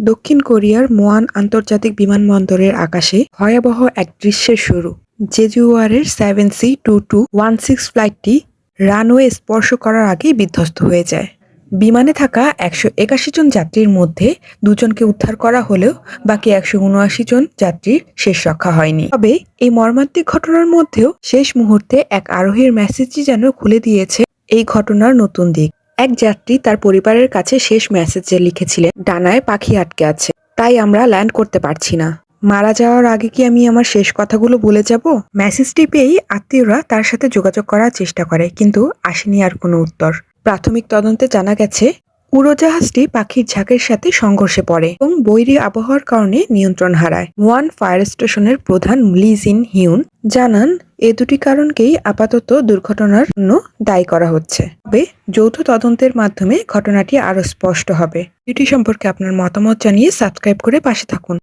দক্ষিণ কোরিয়ার মোয়ান আন্তর্জাতিক বিমানবন্দরের আকাশে ভয়াবহ এক দৃশ্যের শুরু। জেজুয়ারের seven C two two one six ফ্লাইটটি রানওয়ে স্পর্শ করার আগেই বিধ্বস্ত হয়ে যায়। বিমানে থাকা একশো একাশি জন যাত্রীর মধ্যে দুজনকে উদ্ধার করা হলেও বাকি একশো উনআশি জন যাত্রীর শেষ রক্ষা হয়নি। তবে এই মর্মান্তিক ঘটনার মধ্যেও শেষ মুহূর্তে এক আরোহীর মেসেজই যেন খুলে দিয়েছে এই ঘটনার নতুন দিক। এক যাত্রী তার পরিবারের কাছে শেষ মেসেজে লিখেছিলেন, ডানায় পাখি আটকে আছে, তাই আমরা ল্যান্ড করতে পারছি না। মারা যাওয়ার আগে কি আমি আমার শেষ কথাগুলো বলে যাব? মেসেজটি পেয়েই আত্মীয়রা তার সাথে যোগাযোগ করার চেষ্টা করে, কিন্তু আসেনি আর কোনো উত্তর। প্রাথমিক তদন্তে জানা গেছে উড়োজাহাজটি পাখির ঝাঁকের সাথে সংঘর্ষে পড়ে এবং বৈরী আবহাওয়ার কারণে নিয়ন্ত্রণ হারায়। ওয়ান ফায়ার স্টেশনের প্রধান লিজিন হিউন জানান, এ দুটি কারণকেই আপাতত দুর্ঘটনার জন্য দায়ী করা হচ্ছে। তবে যৌথ তদন্তের মাধ্যমে ঘটনাটি আরও স্পষ্ট হবে। এটি সম্পর্কে আপনার মতামত জানিয়ে সাবস্ক্রাইব করে পাশে থাকুন।